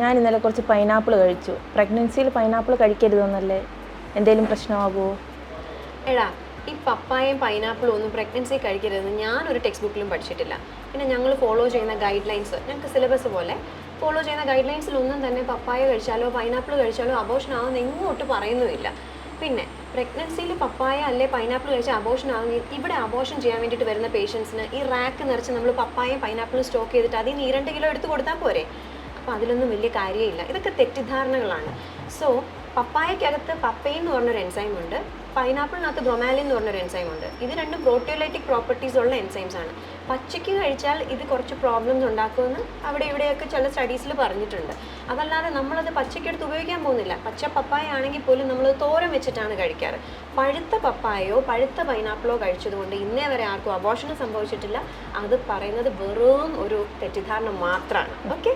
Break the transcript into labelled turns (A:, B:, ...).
A: ഞാൻ ഇന്നലെ കുറച്ച് പൈനാപ്പിൾ കഴിച്ചു. പ്രഗ്നൻസിയിൽ പൈനാപ്പിൾ കഴിക്കരുതെന്നല്ലേ? എന്തെങ്കിലും പ്രശ്നമാകുമോ
B: എടാ ഈ പപ്പായയും പൈനാപ്പിളും ഒന്നും പ്രഗ്നൻസി കഴിക്കരുതെന്ന് ഞാനൊരു ടെക്സ്റ്റ് ബുക്കിലും പഠിച്ചിട്ടില്ല. പിന്നെ ഞങ്ങൾ ഫോളോ ചെയ്യുന്ന ഗൈഡ് ലൈൻസ് ഞങ്ങൾക്ക് സിലബസ് പോലെ ഫോളോ ചെയ്യുന്ന ഗൈഡ് ലൈൻസിലൊന്നും തന്നെ പപ്പായ കഴിച്ചാലോ പൈനാപ്പിൾ കഴിച്ചാലോ അബോഷൻ ആവുമെന്ന് എങ്ങോട്ട് പറയുന്നുമില്ല. പിന്നെ പ്രഗ്നൻസിയിൽ പപ്പായ അല്ലെ പൈനാപ്പിൾ കഴിച്ച അബോഷൻ ആവുമെങ്കിൽ ഇവിടെ അബോഷൻ ചെയ്യാൻ വേണ്ടിയിട്ട് വരുന്ന പേഷ്യൻസിന് ഈ റാക്ക് നിറച്ച് നമ്മൾ പപ്പായയും പൈനാപ്പിളും സ്റ്റോക്ക് ചെയ്തിട്ട് അതിൽ നിന്ന് ഈ രണ്ട് കിലോ എടുത്ത് കൊടുത്താൽ പോരെ? അപ്പോൾ അതിലൊന്നും വലിയ കാര്യമില്ല. ഇതൊക്കെ തെറ്റിദ്ധാരണകളാണ്. സോ പപ്പായക്കകത്ത് പപ്പൈൻ എന്ന് പറഞ്ഞൊരു എൻസൈം ഉണ്ട്. പൈനാപ്പിളിനകത്ത് ബ്രൊമാലിൻ എന്ന് പറഞ്ഞൊരു എൻസൈം ഉണ്ട്. ഇത് രണ്ടും പ്രോട്ടിയോലൈറ്റിക് പ്രോപ്പർട്ടീസ് ഉള്ള എൻസൈംസ് ആണ്. പച്ചയ്ക്ക് കഴിച്ചാൽ ഇത് കുറച്ച് പ്രോബ്ലംസ് ഉണ്ടാക്കുമെന്ന് അവിടെ ഇവിടെയൊക്കെ ചില സ്റ്റഡീസിൽ പറഞ്ഞിട്ടുണ്ട്. അതല്ലാതെ നമ്മളത് പച്ചയ്ക്കെടുത്ത് ഉപയോഗിക്കാൻ പോകുന്നില്ല. പച്ച പപ്പായ ആണെങ്കിൽ പോലും നമ്മൾ തോരൻ വെച്ചിട്ടാണ് കഴിക്കാറ്. പഴുത്ത പപ്പായയോ പഴുത്ത പൈനാപ്പിളോ കഴിച്ചതുകൊണ്ട് ഇന്നേ വരെ ആർക്കും അബോഷണം സംഭവിച്ചിട്ടില്ല. അത് പറയുന്നത് വെറും ഒരു തെറ്റിദ്ധാരണ മാത്രമാണ് ഓക്കെ